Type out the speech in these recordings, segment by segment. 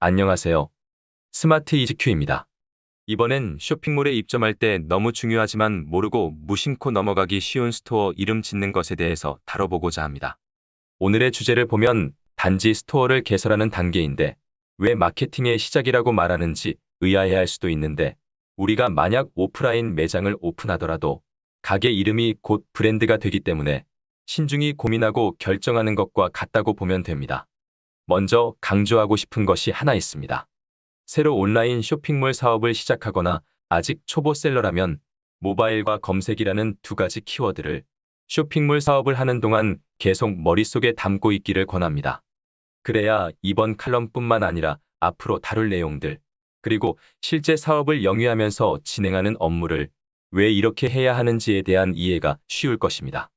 안녕하세요. 스마트 이지큐입니다. 이번엔 쇼핑몰에 입점할 때 너무 중요하지만 모르고 무심코 넘어가기 쉬운 스토어 이름 짓는 것에 대해서 다뤄보고자 합니다. 오늘의 주제를 보면 단지 스토어를 개설하는 단계인데 왜 마케팅의 시작이라고 말하는지 의아해할 수도 있는데 우리가 만약 오프라인 매장을 오픈하더라도 가게 이름이 곧 브랜드가 되기 때문에 신중히 고민하고 결정하는 것과 같다고 보면 됩니다. 먼저 강조하고 싶은 것이 하나 있습니다. 새로 온라인 쇼핑몰 사업을 시작하거나 아직 초보셀러라면 모바일과 검색이라는 두 가지 키워드를 쇼핑몰 사업을 하는 동안 계속 머릿속에 담고 있기를 권합니다. 그래야 이번 칼럼뿐만 아니라 앞으로 다룰 내용들, 그리고 실제 사업을 영위하면서 진행하는 업무를 왜 이렇게 해야 하는지에 대한 이해가 쉬울 것입니다.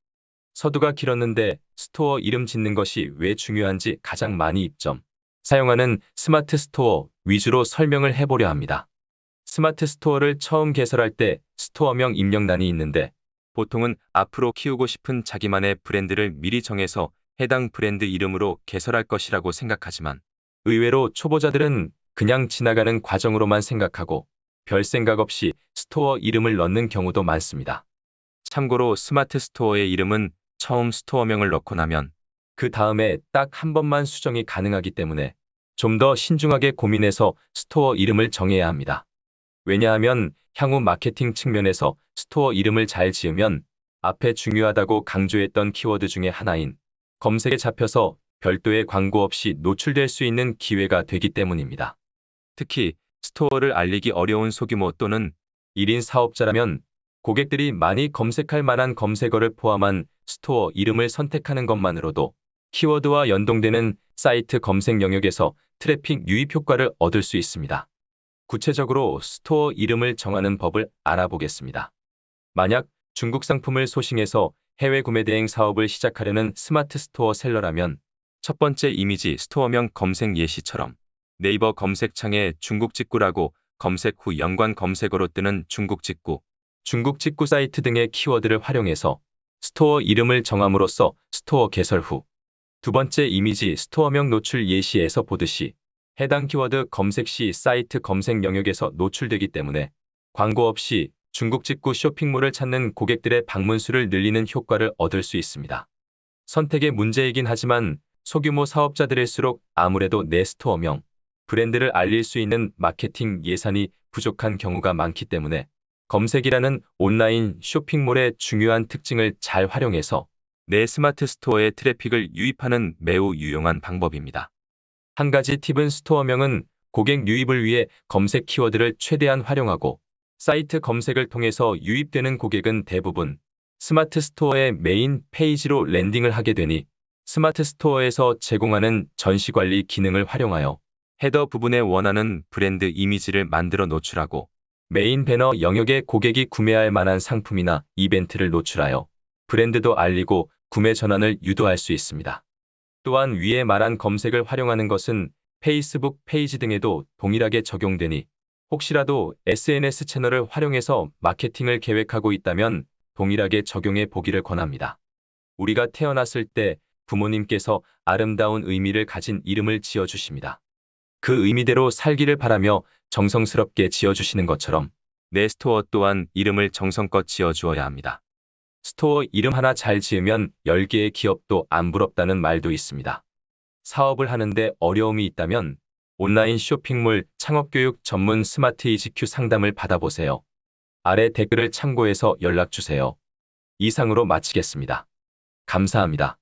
서두가 길었는데 스토어 이름 짓는 것이 왜 중요한지 가장 많이 입점. 사용하는 스마트 스토어 위주로 설명을 해보려 합니다. 스마트 스토어를 처음 개설할 때 스토어명 입력란이 있는데 보통은 앞으로 키우고 싶은 자기만의 브랜드를 미리 정해서 해당 브랜드 이름으로 개설할 것이라고 생각하지만 의외로 초보자들은 그냥 지나가는 과정으로만 생각하고 별 생각 없이 스토어 이름을 넣는 경우도 많습니다. 참고로 스마트 스토어의 이름은 처음 스토어명을 넣고 나면 그 다음에 딱 한 번만 수정이 가능하기 때문에 좀 더 신중하게 고민해서 스토어 이름을 정해야 합니다. 왜냐하면 향후 마케팅 측면에서 스토어 이름을 잘 지으면 앞에 중요하다고 강조했던 키워드 중에 하나인 검색에 잡혀서 별도의 광고 없이 노출될 수 있는 기회가 되기 때문입니다. 특히 스토어를 알리기 어려운 소규모 또는 1인 사업자라면 고객들이 많이 검색할 만한 검색어를 포함한 스토어 이름을 선택하는 것만으로도 키워드와 연동되는 사이트 검색 영역에서 트래픽 유입 효과를 얻을 수 있습니다. 구체적으로 스토어 이름을 정하는 법을 알아보겠습니다. 만약 중국 상품을 소싱해서 해외 구매 대행 사업을 시작하려는 스마트 스토어 셀러라면 첫 번째 이미지 스토어명 검색 예시처럼 네이버 검색창에 중국 직구라고 검색 후 연관 검색어로 뜨는 중국 직구, 중국 직구 사이트 등의 키워드를 활용해서 스토어 이름을 정함으로써 스토어 개설 후 두 번째 이미지 스토어명 노출 예시에서 보듯이 해당 키워드 검색 시 사이트 검색 영역에서 노출되기 때문에 광고 없이 중국 직구 쇼핑몰을 찾는 고객들의 방문 수를 늘리는 효과를 얻을 수 있습니다. 선택의 문제이긴 하지만 소규모 사업자들일수록 아무래도 내 스토어명, 브랜드를 알릴 수 있는 마케팅 예산이 부족한 경우가 많기 때문에 검색이라는 온라인 쇼핑몰의 중요한 특징을 잘 활용해서 내 스마트 스토어에 트래픽을 유입하는 매우 유용한 방법입니다. 한 가지 팁은 스토어명은 고객 유입을 위해 검색 키워드를 최대한 활용하고 사이트 검색을 통해서 유입되는 고객은 대부분 스마트 스토어의 메인 페이지로 랜딩을 하게 되니 스마트 스토어에서 제공하는 전시 관리 기능을 활용하여 헤더 부분에 원하는 브랜드 이미지를 만들어 노출하고 메인 배너 영역에 고객이 구매할 만한 상품이나 이벤트를 노출하여 브랜드도 알리고 구매 전환을 유도할 수 있습니다. 또한 위에 말한 검색을 활용하는 것은 페이스북 페이지 등에도 동일하게 적용되니 혹시라도 SNS 채널을 활용해서 마케팅을 계획하고 있다면 동일하게 적용해 보기를 권합니다. 우리가 태어났을 때 부모님께서 아름다운 의미를 가진 이름을 지어주십니다. 그 의미대로 살기를 바라며 정성스럽게 지어주시는 것처럼 내 스토어 또한 이름을 정성껏 지어주어야 합니다. 스토어 이름 하나 잘 지으면 10개의 기업도 안 부럽다는 말도 있습니다. 사업을 하는데 어려움이 있다면 온라인 쇼핑몰 창업교육 전문 스마트 이지큐 상담을 받아보세요. 아래 댓글을 참고해서 연락주세요. 이상으로 마치겠습니다. 감사합니다.